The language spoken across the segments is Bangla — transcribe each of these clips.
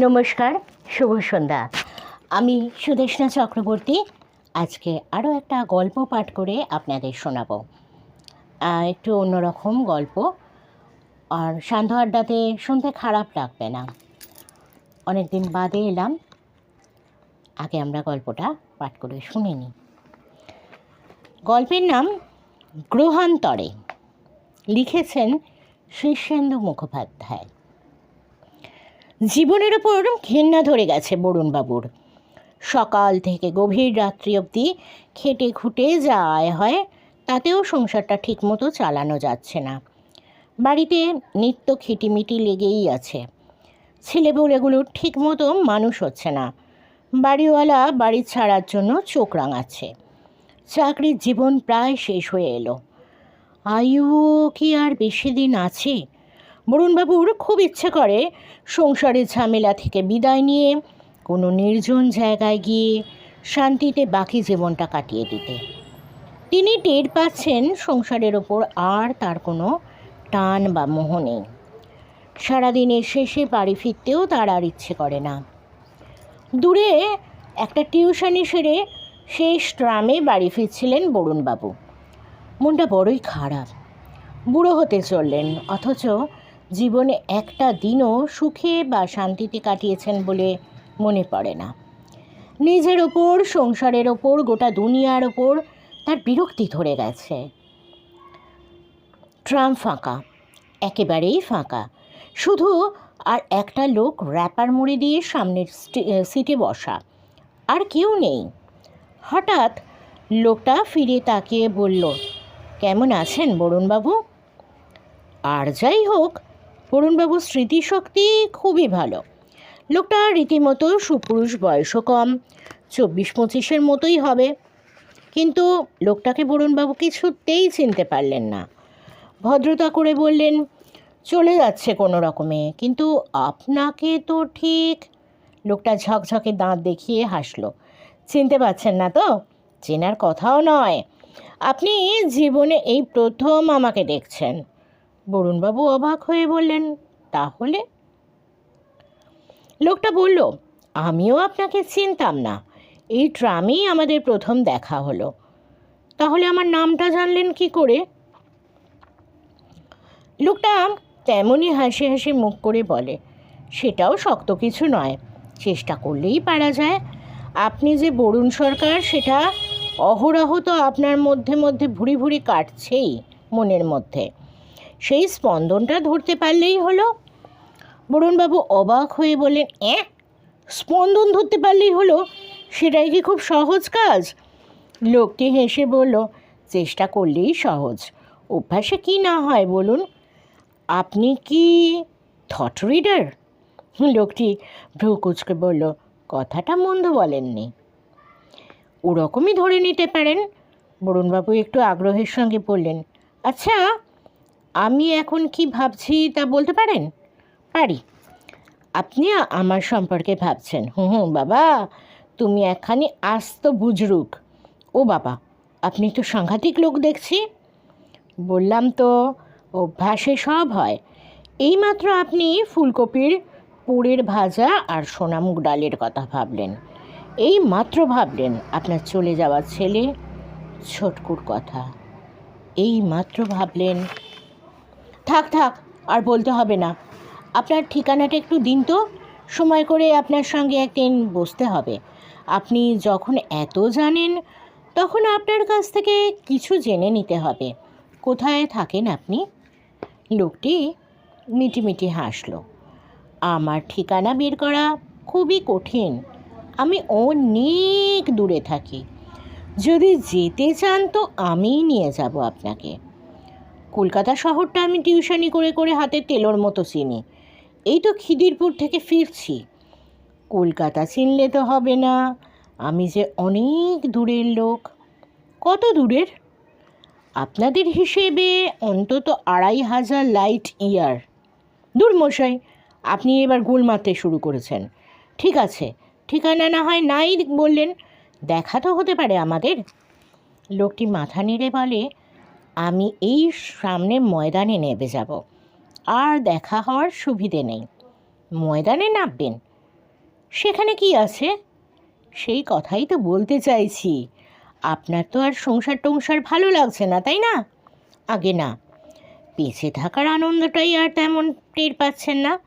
নমস্কার, শুভ সন্ধ্যা। আমি সুদেশনা চক্রবর্তী, আজকে আরও একটা গল্প পাঠ করে আপনাদের শোনাবো। একটু অন্যরকম গল্প। আর সান্ধ্য আড্ডাতে শুনতে খারাপ লাগবে না। অনেক দিন বাদে এলাম। আগে আমরা গল্পটা পাঠ করে শুনে নিই। গল্পের নাম গ্রহান্তরে। লিখেছেন শীর্ষেন্দু মুখোপাধ্যায়। জীবনের ওপর ঘেন্না ধরে গেছে বরুণবাবুর। সকাল থেকে গভীর রাত্রি অবধি খেটে খুঁটে যা আয় হয়, তাতেও সংসারটা ঠিকমতো চালানো যাচ্ছে না। বাড়িতে নিত্য খিটিমিটি লেগেই আছে। ছেলেপুলেগুলো ঠিকমতো মানুষ হচ্ছে না। বাড়িওয়ালা বাড়ি ছাড়ার জন্য চোখ রাঙাচ্ছে। চাকরির জীবন প্রায় শেষ হয়ে এলো। আয়ু কি আর বেশি দিন আছে? বরুণবাবুর খুব ইচ্ছে করে সংসারের ঝামেলা থেকে বিদায় নিয়ে কোনো নির্জন জায়গায় গিয়ে শান্তিতে বাকি জীবনটা কাটিয়ে দিতে। তিনি টের পাচ্ছেন সংসারের ওপর আর তার কোনো টান বা মোহ নেই। সারাদিনের শেষে বাড়ি ফিরতেও তার আর ইচ্ছে করে না। দূরে একটা টিউশনি সেরে শেষ ট্রামে বাড়ি ফিরছিলেন বরুণবাবু। মনটা বড়ই খারাপ। বুড়ো হতে চললেন, অথচ জীবনে একটা দিনও সুখে বা শান্তিতে কাটিয়েছেন বলে মনে পড়ে না। নিজের ওপর, সংসারের ওপর, গোটা দুনিয়ার ওপর তার বিরক্তি ধরে গেছে। ট্রাম ফাঁকা, একেবারেই ফাঁকা। শুধু আর একটা লোক র্যাপার মুড়ি দিয়ে সামনের সিটে বসা। আর কেউ নেই। হঠাৎ লোকটা ফিরে তাকিয়ে বলল, কেমন আছেন বরুণবাবু? আর যাই হোক বরুণবাবুর স্মৃতিশক্তি খুবই ভালো। লোকটা রীতিমতো সুপুরুষ, বয়সও কম, চব্বিশ পঁচিশের মতোই হবে। কিন্তু লোকটাকে বরুণবাবু কিছুতেই চিনতে পারলেন না। ভদ্রতা করে বললেন, চলে যাচ্ছে কোনো রকমে, কিন্তু আপনাকে তো ঠিক লোকটা ঝকঝকে দাঁত দেখিয়ে হাসলো, চিনতে পারছেন না তো? চেনার কথাও নয়। আপনি জীবনে এই প্রথম আমাকে দেখছেন। বরুণবাবু অবাক হয়ে বললেন, তাহলে? লোকটা বলল, আমিও আপনাকে চিনতাম না। এই ট্রামেই আমাদের প্রথম দেখা হলো। তাহলে আমার নামটা জানলেন কি করে? লোকটা তেমনই হাসি হাসি মুখ করে বলে, সেটাও শক্ত কিছু নয়। চেষ্টা করলেই পারা যায়। আপনি যে বরুণ সরকার, সেটা অহরহ তো আপনার মধ্যে মধ্যে ভুড়ি ভুড়ি কাটছেই মনের মধ্যে। সেই স্পন্দনটা ধরতে পারলেই হলো। বরুণবাবু অবাক হয়ে বললেন, অ্যাঁ? স্পন্দন ধরতে পারলেই হলো? সেটাই কি খুব সহজ কাজ? লোকটি হেসে বলল, চেষ্টা করলেই সহজ। অভ্যাসে কি না হয় বলুন? আপনি কি থট রিডার লোকটি ভ্রু কুচকে বলল, কথাটা মন্দ বলেননি। ওরকমই ধরে নিতে পারেন? বরুণবাবু একটু আগ্রহের সঙ্গে বললেন আচ্ছা আমি এখন কি ভাবছি তা বলতে পারেন? পারি। আপনি আমার সম্পর্কে ভাবছেন। হুম হুম বাবা, তুমি একখানি আস্ত বুজরুক। ও বাবা, আপনি তো সাংঘাতিক লোক দেখছি। বললাম তো, অভ্যাসে সব হয়। এইমাত্র আপনি ফুলকপির পুরের ভাজা আর সোনামুগ ডালের কথা ভাবলেন। এই মাত্র ভাবলেন আপনার চলে যাওয়া ছেলে ছোটকুর কথা। এই মাত্র ভাবলেন থাক থাক, আর বলতে হবে না। আপনার ঠিকানাটা একটু দিন তো, সময় করে আপনার সঙ্গে একদিন বসতে হবে। আপনি যখন এত জানেন, তখন আপনার কাছ থেকে কিছু জেনে নিতে হবে। কোথায় থাকেন আপনি? লোকটি মিটিমিটি হাসল। আমার ঠিকানা বের করা খুবই কঠিন। আমি অনেক দূরে থাকি। যদি যেতে চান তো আমিই নিয়ে যাব আপনাকে। কলকাতা শহরটা আমি টিউশনি করে করে হাতে তেলোর মতো চিনি। এই তো খিদিরপুর থেকে ফিরছি। কলকাতা চিনলে তো হবে না, আমি যে অনেক দূরের লোক। কত দূরের? আপনাদের হিসেবে অন্তত আড়াই হাজার লাইট ইয়ার। দূর মশাই, আপনি এবার গোল মারতে শুরু করেছেন। ঠিক আছে, ঠিকানা না হয় নাই বললেন, দেখা তো হতে পারে আমাদের। লোকটি মাথা নেড়ে বলে আমি এই সামনে ময়দানে নেবে যাব। আর দেখা হওয়ার সুবিধে নেই। ময়দানে নামবেন? সেখানে কি আছে? সেই কথাই তো বলতে চাইছি। আপনার তো আর সংসার টংসার ভালো লাগছে না, তাই না? আগে না। বেঁচে থাকার আনন্দটাই আর তেমন টের পাচ্ছেন না?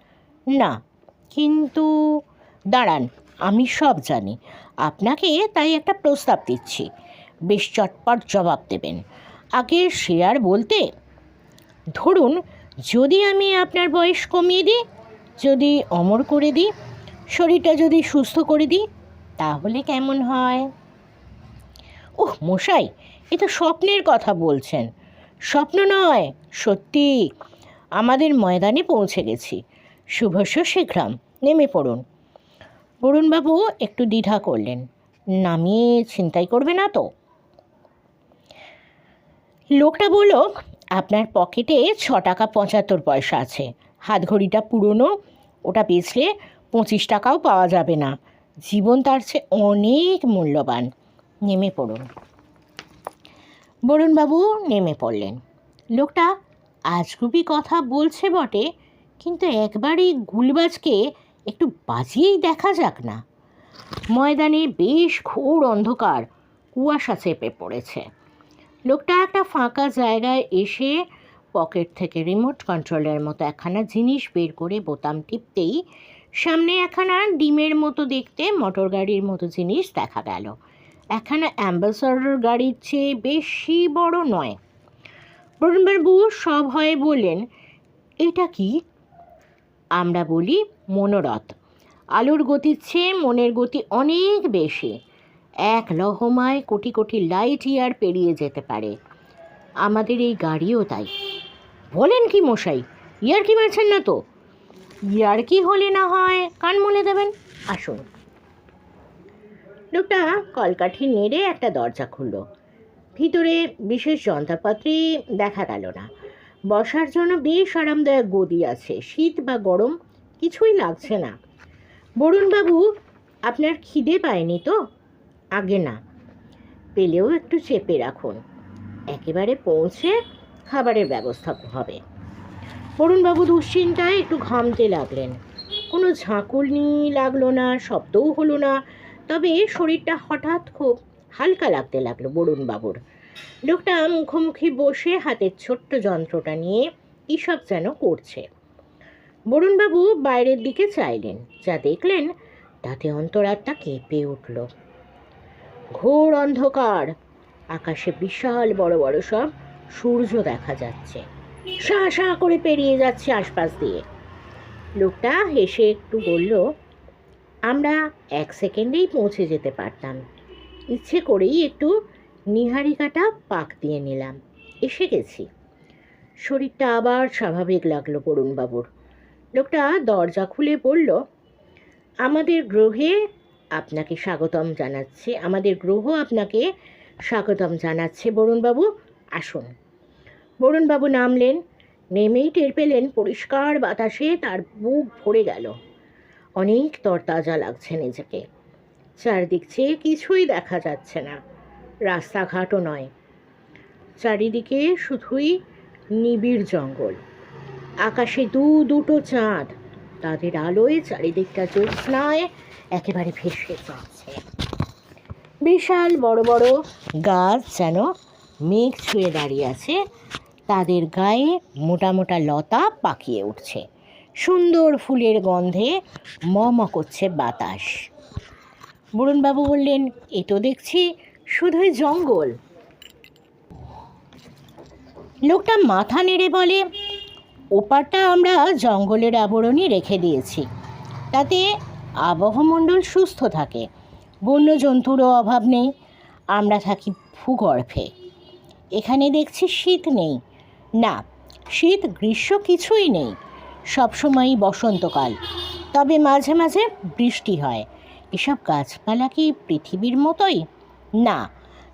না। কিন্তু দাঁড়ান, আমি সব জানি। আপনাকে তাই একটা প্রস্তাব দিচ্ছি। বেশ চটপট জবাব দেবেন। আগে শেয়ার বলতে, ধরুন যদি আমি আপনার বয়স কমিয়ে দিই, যদি অমর করে দিই, শরীরটা যদি সুস্থ করে দিই, তাহলে কেমন হয়? ওহ মশাই, এ তো স্বপ্নের কথা বলছেন। স্বপ্ন নয়, সত্যি। আমাদের ময়দানে পৌঁছে গেছি। শুভস্য শীঘ্রাম, নেমে পড়ুন। বরুণবাবু একটু দ্বিধা করলেন। নামিয়ে ছিনতাই করবে না তো? লোকটা বলল, আপনার পকেটে ছ টাকা পঁচাত্তর পয়সা আছে। হাত ঘড়িটা পুরনো, ওটা বেচলে পঁচিশ টাকাও পাওয়া যাবে না। জীবন তার চেয়ে অনেক মূল্যবান। নেমে পড়ুন। বরুণবাবু নেমে পড়লেন। লোকটা আজগুবি কথা বলছে বটে, কিন্তু একবারই গুলবাজকে একটু বাজিয়েই দেখা যাক না। ময়দানে বেশ ঘোর অন্ধকার, কুয়াশা চেপে পড়েছে। লোকটা একটা ফাঁকা জায়গায় এসে পকেট থেকে রিমোট কন্ট্রোলের মতো একখানা জিনিস বের করে বোতাম টিপতেই সামনে একখানা ডিমের মতো দেখতে মোটর গাড়ির মতো জিনিস দেখা গেল। একখানা অ্যাম্বাসাডর গাড়ির চেয়ে বেশি বড় নয়। বরুণবাবু সব হয়ে বললেন, এটা কি? আমরা বলি, মনোরথ। আলোর গতির চেয়ে মনের গতি অনেক বেশি। এক লহমায় কোটি কোটি লাইট ইয়ার পেরিয়ে যেতে পারে। আমাদের এই গাড়িও তাই। বলেন কি মশাই, ইয়ার কি মারছেন না তো? ইয়ার কি হলে না হয়, কান মলে দেবেন? আসুন। লোকটা কলকাঠি নেড়ে একটা দরজা খুলল। ভিতরে বিশেষ যন্ত্রপাতি দেখা গেল না। বসার জন্য বেশ আরামদায়ক গদি আছে, শীত বা গরম কিছুই লাগছে না। বরুণবাবু, আপনার খিদে পায়নি তো? আগে না। পেলেও একটু চেপে রাখুন। একেবারে পৌঁছে খাবারের ব্যবস্থা হবে। বরুণবাবু দুশ্চিন্তায় একটু ঘামতে লাগলেন। কোনো ঝাঁকুনি লাগল না, শব্দও হলো না। তবে শরীরটা হঠাৎ খুব হালকা লাগতে লাগল বরুণবাবুর। লোকটা মুখোমুখি বসে হাতের ছোট্ট যন্ত্রটা নিয়ে কী সব যেন করছে। বরুণবাবু বাইরের দিকে চাইলেন। যা দেখলেন, তাতে অন্তরাত্মা কেঁপে উঠল। ঘোর অন্ধকার। আকাশে বিশাল বড় বড় সব সূর্য দেখা যাচ্ছে। শাঁ শাঁ করে পেরিয়ে যাচ্ছে আশপাশ দিয়ে। লোকটা হেসে একটু বলল, আমরা এক সেকেন্ডেই পৌঁছে যেতে পারতাম। ইচ্ছে করেই একটু নিহারিকাটা পাক দিয়ে নিলাম। এসে গেছি। শরীরটা আবার স্বাভাবিক লাগল বরুণবাবুর লোকটা দরজা খুলে বলল, আমাদের গ্রহে আপনাকে স্বাগতম জানাচ্ছে। আমাদের গ্রহ আপনাকে স্বাগতম জানাচ্ছে। বরুণবাবু, আসুন। বরুণবাবু নামলেন, নেমেই টের পেলেন পরিষ্কার বাতাসে তার বুক ভরে গেল। অনেক তরতাজা লাগছে নিজেকে। চারদিক চেয়ে কিছুই দেখা যাচ্ছে না। রাস্তাঘাটও নয়। চারিদিকে শুধুই নিবিড় জঙ্গল। আকাশে দু দুটো চাঁদ। তাদের আলোয় চারিদিকটা জ্যোৎস্নায় একেবারে ভেসে যাচ্ছে। বিশাল বড় বড় গাছ যেন মেঘ ছুঁয়ে দাঁড়িয়ে আছে। তাদের গায়ে মোটা মোটা লতা পাকিয়ে উঠছে। সুন্দর ফুলের গন্ধে ম করছে বাতাস। বরুণবাবু বললেন, এ তো দেখছি শুধুই জঙ্গল। লোকটা মাথা নেড়ে বলে, ওপারটা আমরা জঙ্গলের আবরণই রেখে দিয়েছি। তাতে আবহমণ্ডল সুস্থ থাকে। বন্য জন্তুরও অভাব নেই। আমরা থাকি ভূগর্ভে। এখানে দেখছি শীত নেই। না, শীত গ্রীষ্ম কিছুই নেই। সবসময়ই বসন্তকাল। তবে মাঝে মাঝে বৃষ্টি হয়। এসব গাছপালা কি পৃথিবীর মতোই? না,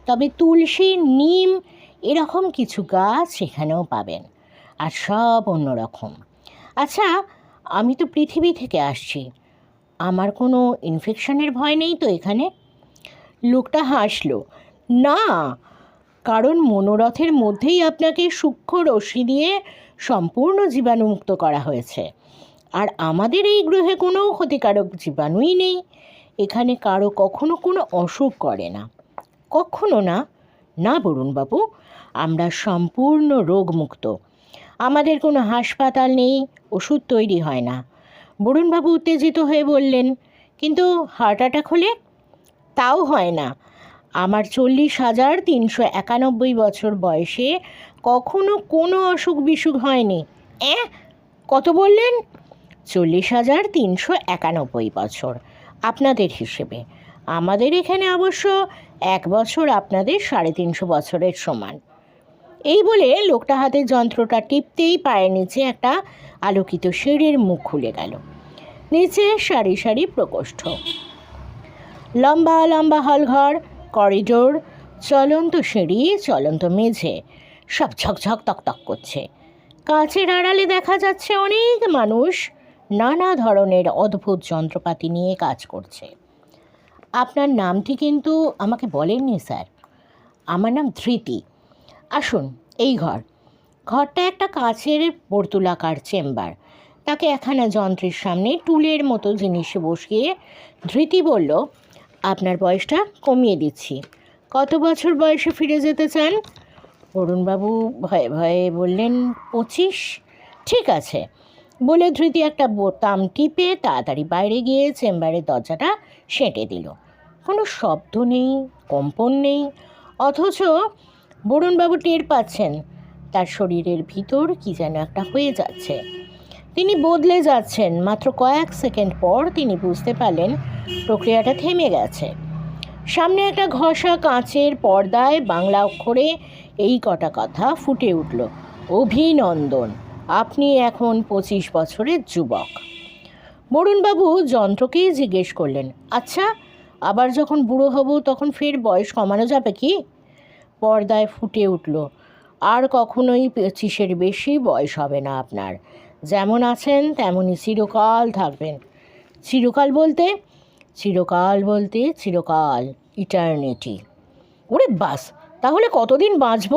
তবে তুলসী, নিম এরকম কিছু গাছ সেখানেও পাবেন। আর সব অন্যরকম। আচ্ছা আমি তো পৃথিবী থেকে আসছি। আমার কোনো ইনফেকশনের ভয় নেই তো এখানে? লোকটা হাসলো। না, কারণ মনোরথের মধ্যেই আপনাকে সূক্ষ্ম রশ্মি দিয়ে সম্পূর্ণ জীবাণুমুক্ত করা হয়েছে। আর আমাদের এই গ্রহে কোনো ক্ষতিকারক জীবাণুই নেই। এখানে কারও কখনো কোনো অসুখ করে না। কখনো না। না বরুণবাবু আমরা সম্পূর্ণ রোগমুক্ত। আমাদের কোনো হাসপাতাল নেই, ওষুধ তৈরি হয় না। বরুণবাবু উত্তেজিত হয়ে বললেন, কিন্তু হার্ট অ্যাটাক হলে? তাও হয় না। আমার চল্লিশ হাজার তিনশো একানব্বই বছর বয়সে কখনো কোনো অসুখ বিসুখ হয়নি। অ্যাঁ? কত বললেন? চল্লিশ হাজার তিনশো একানব্বই বছর, আপনাদের হিসেবে। আমাদের এখানে অবশ্য এক বছর আপনাদের সাড়ে তিনশো বছরের সমান। এই বলে লোকটা হাতে যন্ত্রটা টিপতেই পায়ের নিচে একটা আলোকিত সিঁড়ির মুখ খুলে গেল। নিচে সারি সারি প্রকোষ্ঠ। লম্বা লম্বা হলঘর, করিডোর, চলন্ত সিঁড়ি, চলন্ত মেঝে, সব ঝকঝক তকতক করছে। কাছের আড়ালে দেখা যাচ্ছে অনেক মানুষ নানা ধরনের অদ্ভুত যন্ত্রপাতি নিয়ে কাজ করছে। আপনার নামটি কিন্তু আমাকে বলেননি, স্যার। আমার নাম ধৃতি। আসুন, এই ঘর। ঘরটা একটা কাচের বর্তুলাকার চেম্বার। তাকে একখানা যন্ত্রের সামনে টুলের মতো জিনিসে বসিয়ে ধৃতি বলল, আপনার বয়সটা কমিয়ে দিচ্ছি। কত বছর বয়সে ফিরে যেতে চান? অরুণবাবু ভয়ে ভয়ে বললেন, পঁচিশ? ঠিক আছে। বলে ধৃতি একটা বোতাম টিপে তাড়াতাড়ি বাইরে গিয়ে চেম্বারের দরজাটা সেঁটে দিল। কোনো শব্দ নেই, কম্পন নেই, অথচ বরুণবাবু টের পাচ্ছেন, তার শরীরের ভিতর কি যেন একটা হয়ে যাচ্ছে। তিনি বদলে যাচ্ছেন, মাত্র কয়েক সেকেন্ড পর তিনি বুঝতে পারলেন প্রক্রিয়াটা থেমে গেছে। সামনে একটা ঘষা কাঁচের পর্দায় বাংলা অক্ষরে এই কটা কথা ফুটে উঠল, অভিনন্দন, আপনি এখন পঁচিশ বছরের যুবক। বরুণবাবু যন্ত্রকেই জিজ্ঞেস করলেন আচ্ছা আবার যখন বুড়ো হব তখন ফের বয়স কমানো যাবে কি? পর্দায় ফুটে উঠল। আর কখনোই পঁচিশের বেশি বয়স হবে না আপনার। যেমন আছেন তেমনই চিরকাল থাকবেন। চিরকাল বলতে? চিরকাল বলতে চিরকাল ইটার্নিটি ওরে বাস, তাহলে কতদিন বাঁচব?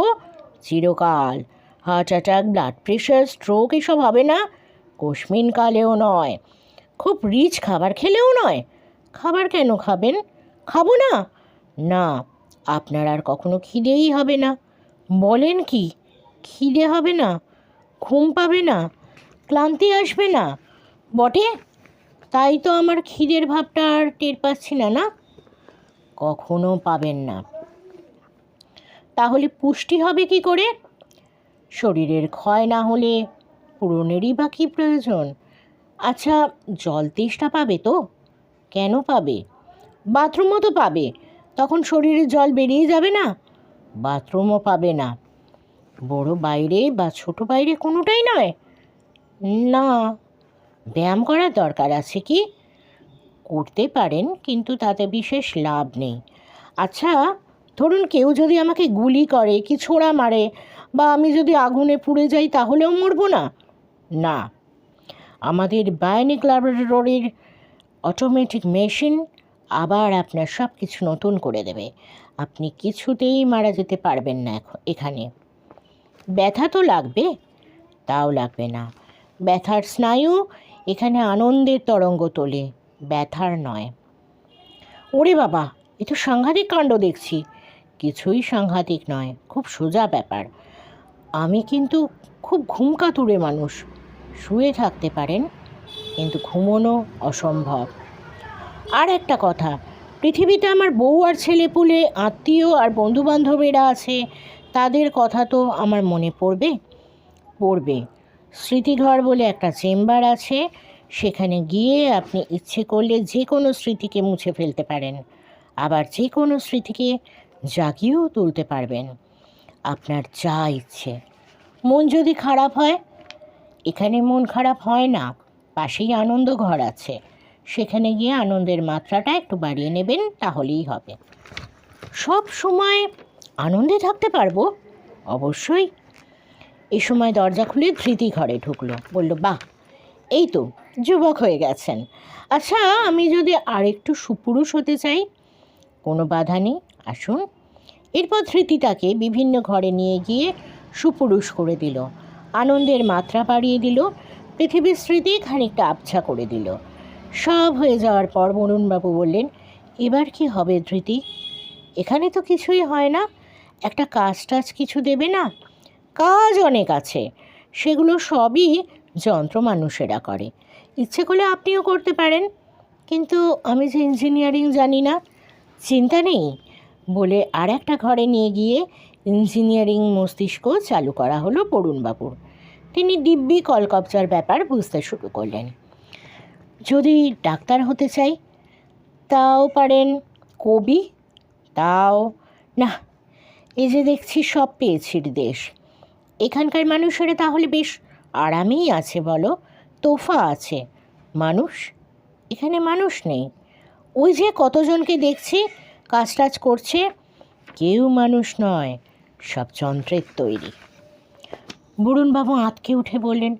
চিরকাল। Heart attack blood pressure stroke এসব হবে না? কালেও নয়। খুব রিচ খাবার খেলেও নয়? খাবার কেন খাবেন? খাব না? না। আপনার আর কখনো খিদেই হবে না। বলেন কি? খিদে হবে না? ঘুম পাবে না? ক্লান্তি আসবে না? বটে? তাই তো আমার খিদের ভাবটা আর টের পাচ্ছি না না? কখনো পাবেন না। তাহলে পুষ্টি হবে কি করে? শরীরের ক্ষয় না হলে পূরণেরই বা কী প্রয়োজন? আচ্ছা জল তেষ্টা পাবে তো? কেন পাবে? বাথরুমও তো পাবে। তখন শরীরে জল বেরিয়ে যাবে না, বাথরুমও পাবে না। বড় বাইরে বা ছোট বাইরে কোনোটাই নয়। না, ব্যায়াম করার দরকার আছে কি? করতে পারেন, কিন্তু তাতে বিশেষ লাভ নেই। আচ্ছা ধরুন কেউ যদি আমাকে গুলি করে, কি ছোড়া মারে, বা আমি যদি আগুনে পুড়ে যাই তাহলেও মরবো না? না। আমাদের বায়োনিক ল্যাবরেটরির অটোমেটিক মেশিন আবার আপনার সব কিছু নতুন করে দেবে। আপনি কিছুতেই মারা যেতে পারবেন না এখন এখানে। ব্যথা তো লাগবে? তাও লাগবে না। ব্যথার স্নায়ু এখানে আনন্দের তরঙ্গ তোলে, ব্যথার নয়। ওরে বাবা, এ তো সাংঘাতিক কাণ্ড দেখছি। কিছুই সাংঘাতিক নয়, খুব সোজা ব্যাপার। আমি কিন্তু খুব ঘুমকাতুরে মানুষ। শুয়ে থাকতে পারেন, কিন্তু ঘুমোনো অসম্ভব। আর একটা কথা, পৃথিবীতে আমার বউ আর ছেলেপুলে আত্মীয় আর বন্ধুবান্ধবেরা আছে, তাদের কথা তো আমার মনে পড়বে? পড়বে। স্মৃতিঘর বলে একটা চেম্বার আছে, সেখানে গিয়ে আপনি ইচ্ছে করলে যে কোনো স্মৃতিকে মুছে ফেলতে পারেন, আবার যে কোনো স্মৃতিকে জাগিয়েও তুলতে পারবেন। আপনার যা ইচ্ছে। মন যদি খারাপ হয়, এখানে মন খারাপ হয় না, পাশেই আনন্দ ঘর আছে। সেখানে গিয়ে আনন্দের মাত্রাটা একটু বাড়িয়ে নেবেন, তাহলেই হবে। সব সময় আনন্দে থাকতে পারব? অবশ্যই। এ সময় দরজা খুলে ধৃতি ঘরে ঢুকলো। বলল, বাহ, এই তো, যুবক হয়ে গেছেন। আচ্ছা আমি যদি আরেকটু সুপুরুষ হতে চাই? কোনো বাধা নেই, আসুন। এরপর ধৃতি তাকে বিভিন্ন ঘরে নিয়ে গিয়ে সুপুরুষ করে দিল। আনন্দের মাত্রা বাড়িয়ে দিল। পৃথিবীর স্মৃতি খানিকটা আবছা করে দিল। সব হয়ে যাওয়ার পর বরুণবাবু বললেন, এবার কি হবে ধৃতি? এখানে তো কিছুই হয় না। একটা কাজ টাজ কিছু দেবে না। কাজ অনেক আছে। সেগুলো সবই যন্ত্র মানুষেরা করে। ইচ্ছে করলে আপনিও করতে পারেন। কিন্তু আমি যে ইঞ্জিনিয়ারিং জানি না, চিন্তা নেই? বলে আর একটা ঘরে নিয়ে গিয়ে ইঞ্জিনিয়ারিং মস্তিষ্ক চালু করা হলো বরুণবাবুর তিনি দিব্যি কলকবজার ব্যাপার বুঝতে শুরু করলেন। যদি ডাক্তার হতে চাই, তাও পারেন কবি, তাও, না, এই যে দেখছি সব পেয়েছির দেশ। এখানকার মানুষেরা তাহলে বেশ আরামেই আছে বলো, তোফা আছে। মানুষ? এখানে মানুষ নেই। ওই যে কতজনকে দেখছি কাজ টাজ করছে, কেউ মানুষ নয়, সব যন্ত্রের তৈরি। বরুণবাবু আঁতকে উঠে বললেন,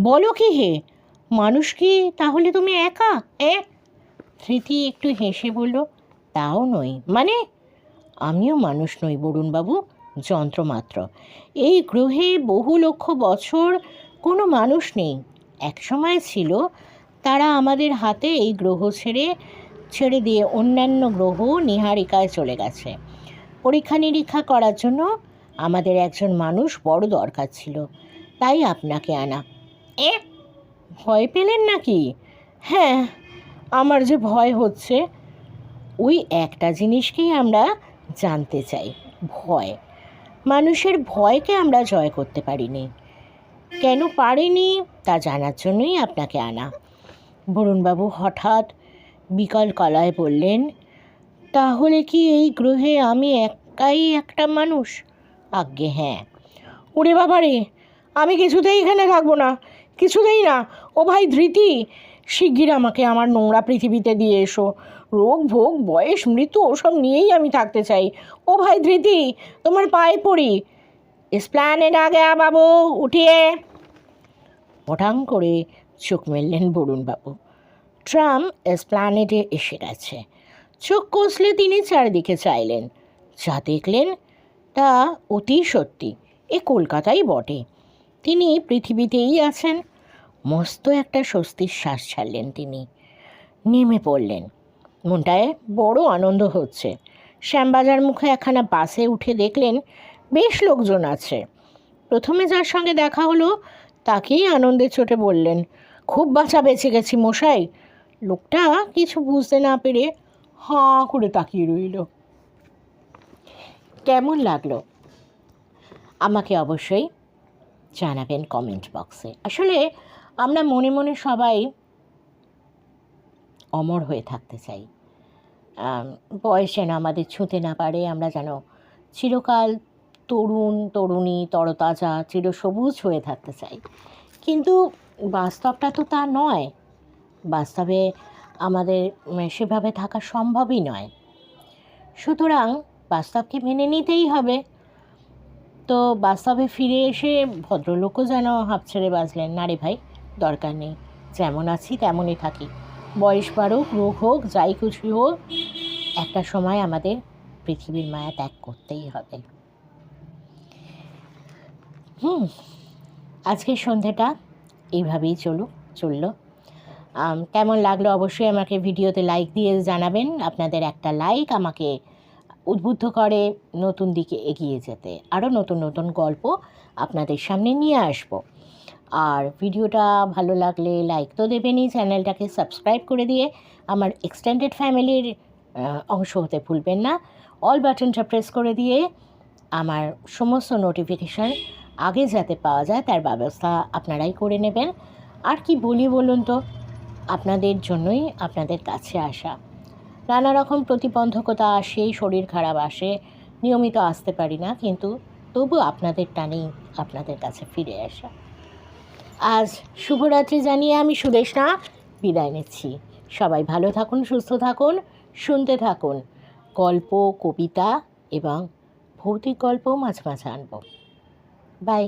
বলো কি হে মানুষ কি তাহলে তুমি একা? এ? স্মৃতি একটু হেসে বলল, তাও নই। মানে আমিও মানুষ নই বরুণবাবু যন্ত্রমাত্র এই গ্রহে বহু লক্ষ বছর কোনো মানুষ নেই। এক সময় ছিল, তারা আমাদের হাতে এই গ্রহ ছেড়ে ছেড়ে দিয়ে অন্যান্য গ্রহ নিহারিকায় চলে গেছে। পরীক্ষা নিরীক্ষা করার জন্য আমাদের একজন মানুষ বড় দরকার ছিল। তাই আপনাকে আনা। এ? ভয় পেলেন নাকি? হ্যাঁ আমার যে ভয় হচ্ছে, ওই একটা জিনিসকেই আমরা জানতে চাই, ভয়। মানুষের ভয়কে আমরা জয় করতে পারিনি। কেন পারিনি তা জানার জন্যই আপনাকে আনা। বরুণবাবু হঠাৎ বিকল কলায় বললেন, তাহলে কি এই গ্রহে আমি একাই একটা মানুষ? আজ্ঞে হ্যাঁ। ওরে বাবা রে আমি কিছুতেই এখানে থাকব না। কিছুতেই না। ও ভাই ধৃতি, শিগগির আমাকে আমার নোংরা পৃথিবীতে দিয়ে এসো। রোগ, ভোগ, বয়স, মৃত্যু, ওসব নিয়েই আমি থাকতে চাই। ও ভাই ধৃতি, তোমার পায়ে পড়ি। স্প্ল্যানেড আগে বাবু, উঠিয়ে। পটাং করে চোখ মেললেন বরুণবাবু ট্রাম এসপ্ল্যানেডে এসে গেছে। চোখ কষলে তিনি চারিদিকে চাইলেন। যা দেখলেন তা অতি সত্যি, এ কলকাতাই বটে। তিনি পৃথিবীতেই আছেন। মস্ত একটা স্বস্তির শ্বাস ছাড়লেন তিনি। নেমে পড়লেন। মনটায় বড় আনন্দ হচ্ছে। শ্যামবাজার মুখে একখানা বাসে উঠে দেখলেন বেশ লোকজন আছে। প্রথমে যার সঙ্গে দেখা হলো, তাকেই আনন্দে চোটে বললেন, খুব বাঁচা বেঁচে গেছি মশাই। লোকটা কিছু বুঝতে না পেরে হাঁ করে তাকিয়ে রইল। কেমন লাগল? আমাকে অবশ্যই জানাবেন কমেন্ট বক্সে আসলে আমরা মনে মনে সবাই অমর হয়ে থাকতে চাই। বয়স যেন আমাদের ছুঁতে না পারে, আমরা যেন চিরকাল তরুণ, তরুণী, তরতাজা, চিরসবুজ হয়ে থাকতে চাই। কিন্তু বাস্তবটা তো তা নয়। বাস্তবে আমাদের সেভাবে থাকা সম্ভবই নয়। সুতরাং বাস্তবকে মেনে নিতেই হবে। তো বাস্তবে ফিরে এসে ভদ্রলোকও যেন হাঁপ ছেড়ে বাজলেন না রে ভাই, দরকার নেই। যেমন আছি, তেমনই থাকি। বয়স বাড়ুক, রোগ হোক, যাই কিছুই হোক, একটা সময় আমাদের পৃথিবীর মায়া ত্যাগ করতেই হবে। হুম, আজকের সন্ধেটা এইভাবেই চলুক চলল। কেমন লাগল অবশ্যই আমাকে ভিডিওতে লাইক দিয়ে জানাবেন। আপনাদের একটা লাইক আমাকে উদ্বুদ্ধ করে নতুন দিকে এগিয়ে যেতে। আরও নতুন নতুন গল্প আপনাদের সামনে নিয়ে আসব। আর ভিডিওটা ভালো লাগলে লাইক তো দেবেনই, চ্যানেলটাকে সাবস্ক্রাইব করে দিয়ে আমার এক্সটেন্ডেড ফ্যামিলির অংশ হতে ভুলবেন না। অল বাটনটা প্রেস করে দিয়ে আমার সমস্ত নোটিফিকেশান আগে যাতে পাওয়া যায় তার ব্যবস্থা আপনারাই করে নেবেন। আর কি বলি বলুন তো, আপনাদের জন্যই আপনাদের কাছে আসা। নানা রকম প্রতিবন্ধকতা আসে শরীর খারাপ আসে। নিয়মিত আসতে পারি না, কিন্তু তবু আপনাদের টানেই আপনাদের কাছে ফিরে আসা। আজ শুভরাত্রি জানিয়ে আমি সুদেশনা বিদায় নিচ্ছি। সবাই ভালো থাকুন, সুস্থ থাকুন, শুনতে থাকুন। গল্প, কবিতা এবং ভৌতিক গল্প মাঝে মাঝে আনব। বাই।